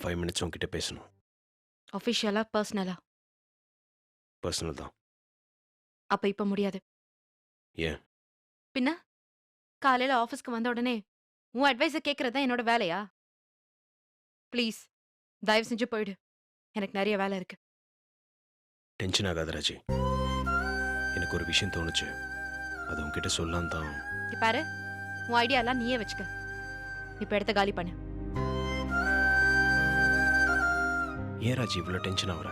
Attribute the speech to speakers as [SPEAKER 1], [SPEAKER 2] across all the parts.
[SPEAKER 1] Five minutes உங்ககிட்ட பேசணும்.
[SPEAKER 2] அஃபிஷியலா பர்சனலா
[SPEAKER 1] பர்சனல் தான்.
[SPEAKER 2] அப்ப இப்ப முடியாது.
[SPEAKER 1] ஏன்?
[SPEAKER 2] பின்ன? காலையில ஆபீஸ்க்கு வந்த உடனே உன் அட்வைஸ கேக்குறது தான் என்னோட வேலையா? ப்ளீஸ் தயவு செஞ்சு போயிடு. எனக்கு நிறைய வேலை இருக்கு.
[SPEAKER 1] டென்ஷன் ஆகாத ராஜி. எனக்கு ஒரு விஷயம் தோணுச்சு. அது உங்ககிட்ட சொல்லலாம் தான்.
[SPEAKER 2] பாரு உன் ஐடியா எல்லாம் நீயே வச்சுக்க. இப்ப இடத்த காலி பண்ணு.
[SPEAKER 1] ஏன் ராஜி இவ்வளோ டென்ஷன் ஆகுற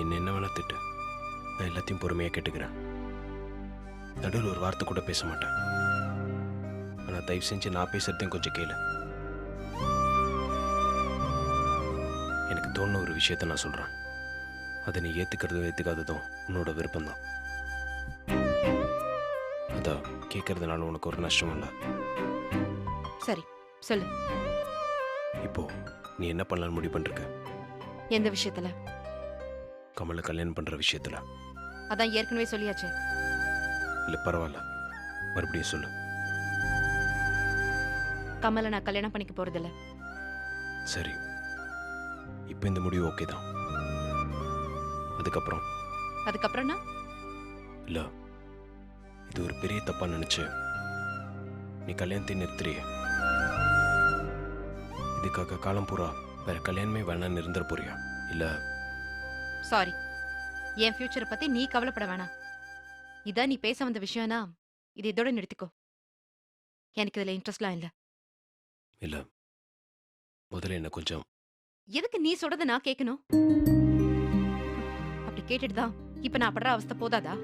[SPEAKER 1] என்ன என்ன வேணா திட்டு நான் எல்லாத்தையும் பொறுமையாக கேட்டுக்கிறேன். நடுவில் ஒரு வார்த்தை கூட பேச மாட்டேன். ஆனால் தயவு செஞ்சு நான் பேசுறதையும் கொஞ்சம் கேளு. எனக்கு தோணுன ஒரு விஷயத்த நான் சொல்கிறேன் அதை நீ ஏற்றுக்கிறதும் ஏற்றுக்காததும் உன்னோட விருப்பம்தான். அதான் கேட்கறதுனால உனக்கு ஒரு நஷ்டம் இல்லை.
[SPEAKER 2] சரி சொல்லு.
[SPEAKER 1] இப்போ நீ என்ன பண்ணலாம்னு முடிவு பண்ணிருக்க?
[SPEAKER 2] எந்த விஷயத்துல?
[SPEAKER 1] கமலை கல்யாணம் பண்ணுற விஷயத்தில்.
[SPEAKER 2] அதான் ஏற்கனவே சொல்லியாச்சே.
[SPEAKER 1] இல்லை பரவாயில்ல. மறுபடியும் சொல்லு.
[SPEAKER 2] கமலை நான் கல்யாணம் பண்ணிக்க போறதில்ல.
[SPEAKER 1] சரி. இப்போ இந்த முடிவு ஓகே தான். அதுக்கப்புறம்?
[SPEAKER 2] அதுக்கப்புறம்னா?
[SPEAKER 1] இல்லை. இது ஒரு பெரிய தப்பா நினைச்சு நீ கல்யாணத்தை நிறுத்துறிய. இதுக்காக காலம் பூரா வேற கல்யாணமே வேணாம்னு இருந்துட போறியா? இல்ல
[SPEAKER 2] சாரி என் ஃபியூச்சரை பத்தி நீ கவலைப்பட வேணாம். இதான் நீ பேச வந்த விஷயம்னா இது இதோட நிறுத்திக்கோ. எனக்கு இதுல இன்ட்ரெஸ்ட்லாம் இல்ல.
[SPEAKER 1] இல்ல. முதல்ல என்ன கொஞ்சம்
[SPEAKER 2] எதுக்கு நீ சொல்றத நான் கேட்கணும் அப்படி கேட்டுட்டு தான் இப்ப நான் படுற அவஸ்தை போதாதா?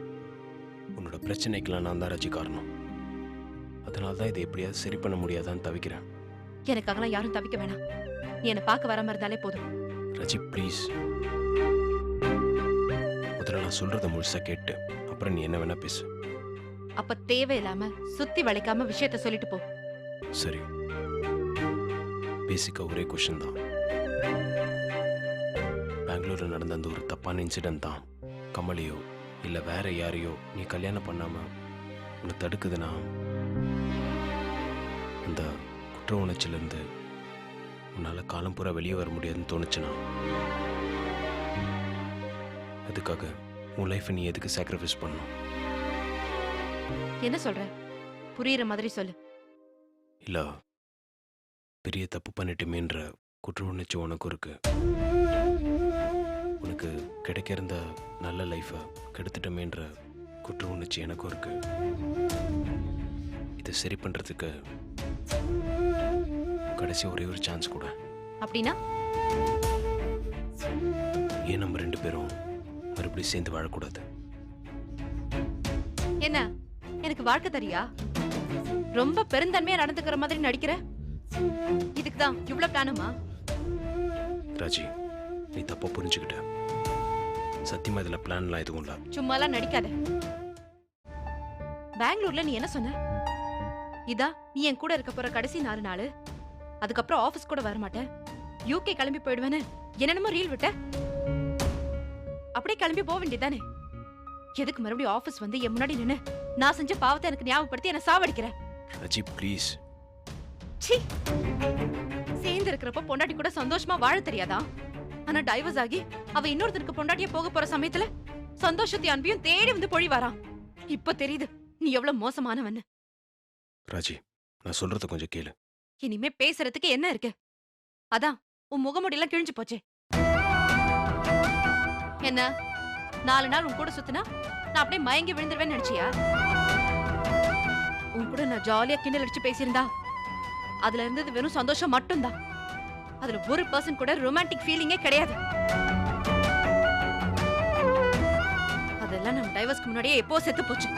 [SPEAKER 1] உன்னோட பிரச்சனைக்கெல்லாம் நான் தான் ராஜி காரணம். அதனால தான் இதை எப்படியாவது சரி பண்ண முடியாதான்னு தவிக்கிறேன்.
[SPEAKER 2] எனக்காகலாம் யாரும் தவிக்க வேணாம். நீ என்னை பார்க்க வராம இருந்தாலே போதும்.
[SPEAKER 1] ரஜி ப்ளீஸ் முதல்ல நான் சொல்றத முழுசா கேட்டு அப்புறம் நீ என்ன வேணா பேசு.
[SPEAKER 2] அப்ப தேவையில்லாம சுத்தி வளைக்காம விஷயத்த சொல்லிட்டு போ.
[SPEAKER 1] சரி. பேசிக்கா ஒரே கொஷின் தான். பெங்களூர்ல நடந்த அந்த ஒரு தப்பான இன்சிடென்ட் தான். கமலையோ இல்ல வேற யாரையோ நீ கல்யாணம் பண்ணாம உன்னை தடுக்குதுன்னா? அந்த குற்ற உணர்ச்சியில இருந்து உன்னால காலம் பூரா வெளியே வர முடியாதுன்னு தோணுச்சுன்னா அதுக்காக உன் லைஃப்பை நீ எதுக்கு சாக்ரிஃபைஸ் பண்ணணும்?
[SPEAKER 2] என்ன சொல்ற? புரியுற மாதிரி சொல்லு.
[SPEAKER 1] இல்ல பெரிய தப்பு பண்ணிட்டுமேன்ற குற்ற உணர்ச்சி உனக்கும் இருக்கு. உனக்கு கிடைக்க இருந்த நல்ல லைஃபை கெடுத்துட்டமேன்ற குற்ற உணர்ச்சி எனக்கும் இருக்கு. இதை சரி பண்றதுக்கு கடைசி ஒரே ஒரு சான்ஸ் கூட.
[SPEAKER 2] அப்படின்னா?
[SPEAKER 1] ஏன் நம்ம ரெண்டு பேரும் மறுபடியும் சேர்ந்து வாழக்கூடாது?
[SPEAKER 2] என்ன? எனக்கு வாழ்க்கை தெரியா? ரொம்ப பெருந்தன்மையா நடந்துக்கிற மாதிரி நடிக்கிற? இதுக்கு தான் இவ்ளோ பிளானுமா?
[SPEAKER 1] ராஜி நீ தப்பா புரிஞ்சுக்கிட்ட. சத்தியமா இதுல பிளான்லாம் எதுவும் இல்லை.
[SPEAKER 2] சும்மாலாம் நடிக்காத. பெங்களூர்ல நீ என்ன சொன்ன? இதா நீ என் கூட இருக்க போற கடைசி நாலு நாள்? அதுக்கப்புறம் ஆபீஸ் கூட வர மாட்டேன் யூகே கிளம்பி போயிடுவேன்னு என்னென்னமோ ரீல் விட்ட அப்படியே கிளம்பி போக வேண்டியதானே எதுக்கு மறுபடியும் ஆபீஸ் வந்து என் முன்னாடி நின்னு நான் செஞ்ச பாவத்தை எனக்கு ஞாபகப்படுத்தி என்ன சாவடிக்கிற?
[SPEAKER 1] ராஜி ப்ளீஸ்
[SPEAKER 2] ச்சீ! சேர்ந்து இருக்கிறப்ப பொண்டாட்டி கூட சந்தோஷமா வாழ தெரியாதா? ஆனா டைவர்ஸ் ஆகி அவ இன்னொருத்தருக்கு பொண்டாட்டியா போக போற சமயத்துல சந்தோஷத்தை அன்பியும் தேடி வந்து பொழிவாராம் இப்ப தெரியுது நீ எவ்வளவு மோசமானவன்னு.
[SPEAKER 1] ராஜி நான் சொல்றத கொஞ்சம் கேளு.
[SPEAKER 2] இனிமே பேசுறதுக்கு என்ன இருக்கு? அதான் உன் முகமுடியெல்லாம் கிழிஞ்சு போச்சே. என்ன? நாலு நாள் உன் கூட சுத்தினா நான் அப்படியே மயங்கி விழுந்துருவேன்னு நினைச்சியா? உன் கூட நான் ஜாலியா கிண்டல் அடிச்சு பேசியிருந்தா அதுல இருந்தது வெறும் சந்தோஷம் மட்டும்தான். அதுல ஒரு பர்சன் கூட ரொமான்டிக் ஃபீலிங்கே கிடையாது. அதெல்லாம் நம்ம டைவர்ஸ்க்கு முன்னாடியே எப்போ செத்து போச்சு.